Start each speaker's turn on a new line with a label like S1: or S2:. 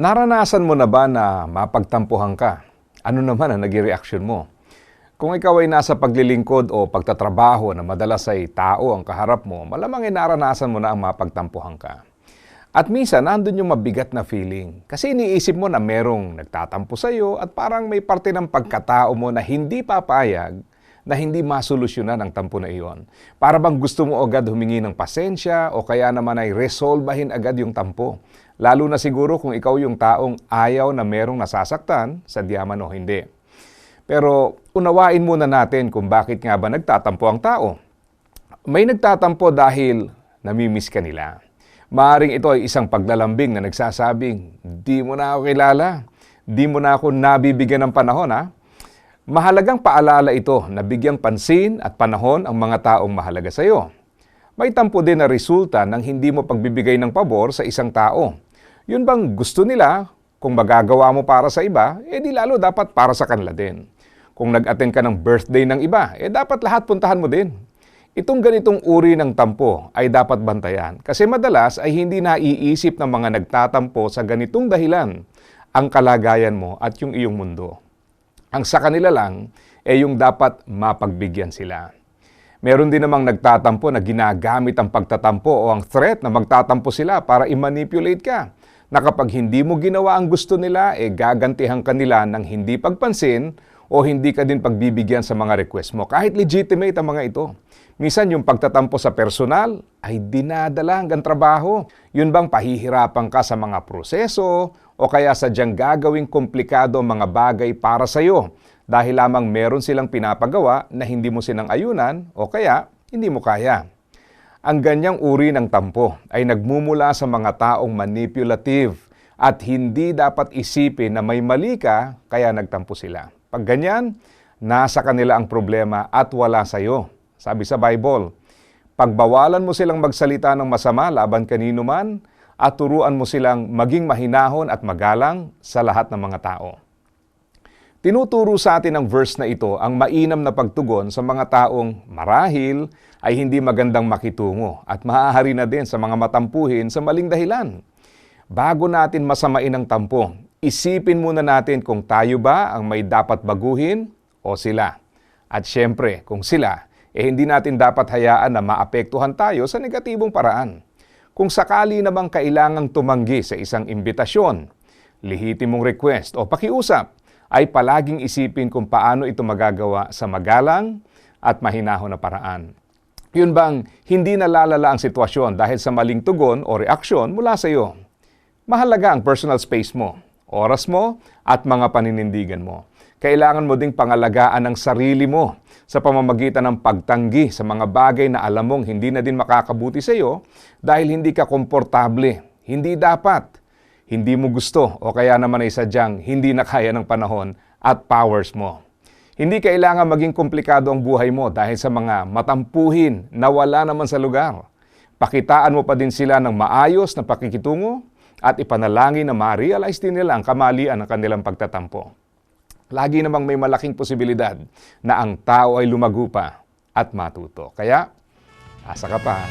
S1: Naranasan mo na ba na mapagtampuhan ka? Ano naman ang naging reaksyon mo? Kung ikaw ay nasa paglilingkod o pagtatrabaho na madalas ay tao ang kaharap mo, malamang ay naranasan mo na ang mapagtampuhan ka. At minsan, nandun yung mabigat na feeling. Kasi iniisip mo na merong nagtatampo sa'yo at parang may parte ng pagkatao mo na hindi papayag na hindi masolusyonan ang tampo na iyon. Para bang gusto mo agad humingi ng pasensya o kaya naman ay resolbahin agad yung tampo. Lalo na siguro kung ikaw yung taong ayaw na merong nasasaktan sa diyaman o hindi. Pero unawain muna natin kung bakit nga ba nagtatampo ang tao. May nagtatampo dahil namimiss ka nila. Maaring ito ay isang paglalambing na nagsasabing, di mo na ako kilala, di mo na ako nabibigyan ng panahon ha. Mahalagang paalala ito na bigyang pansin at panahon ang mga taong mahalaga sa iyo. May tampo din na resulta ng hindi mo pagbibigay ng pabor sa isang tao. Yun bang gusto nila, kung magagawa mo para sa iba, eh di lalo dapat para sa kanila din. Kung nag-attend ka ng birthday ng iba, eh dapat lahat puntahan mo din. Itong ganitong uri ng tampo ay dapat bantayan kasi madalas ay hindi naiisip ng mga nagtatampo sa ganitong dahilan ang kalagayan mo at yung iyong mundo. Ang sa kanila lang ay yung dapat mapagbigyan sila. Meron din namang nagtatampo na ginagamit ang pagtatampo o ang threat na magtatampo sila para i-manipulate ka na kapag hindi mo ginawa ang gusto nila, eh gagantihan ka nila ng hindi pagpansin o hindi ka din pagbibigyan sa mga request mo. Kahit legitimate ang mga ito. Minsan yung pagtatampo sa personal ay dinadala hanggang trabaho. Yun bang pahihirapan ka sa mga proseso o kaya sadyang gagawing komplikado mga bagay para sa iyo dahil lamang meron silang pinapagawa na hindi mo sinang ayunan o kaya hindi mo kaya. Ang ganyang uri ng tampo ay nagmumula sa mga taong manipulative at hindi dapat isipin na may mali ka kaya nagtampo sila. Pag ganyan, nasa kanila ang problema at wala sa iyo. Sabi sa Bible, pagbawalan mo silang magsalita ng masama laban kanino man at turuan mo silang maging mahinahon at magalang sa lahat ng mga tao. Tinuturo sa atin ng verse na ito ang mainam na pagtugon sa mga taong marahil ay hindi magandang makitungo at maaari na din sa mga matampuhin sa maling dahilan. Bago natin masamain ang tampo, isipin muna natin kung tayo ba ang may dapat baguhin o sila. At syempre, kung sila, eh hindi natin dapat hayaan na maapektuhan tayo sa negatibong paraan. Kung sakali namang kailangang tumanggi sa isang imbitasyon, lihitimong request o pakiusap, ay palaging isipin kung paano ito magagawa sa magalang at mahinahon na paraan. Yun bang hindi nalalala ang sitwasyon dahil sa maling tugon o reaksyon mula sa iyo? Mahalaga ang personal space mo, oras mo, at mga paninindigan mo. Kailangan mo ding pangalagaan ang sarili mo sa pamamagitan ng pagtanggi sa mga bagay na alam mong hindi na din makakabuti sa iyo dahil hindi ka komportable. Hindi dapat hindi mo gusto o kaya naman ay sadyang hindi na kaya ng panahon at powers mo. Hindi kailangan maging komplikado ang buhay mo dahil sa mga matampuhin na wala naman sa lugar. Pakitaan mo pa din sila ng maayos na pakikitungo at ipanalangin na ma-realize din nila ang kamalian ng kanilang pagtatampo. Lagi namang may malaking posibilidad na ang tao ay lumago pa at matuto. Kaya, asa ka pa.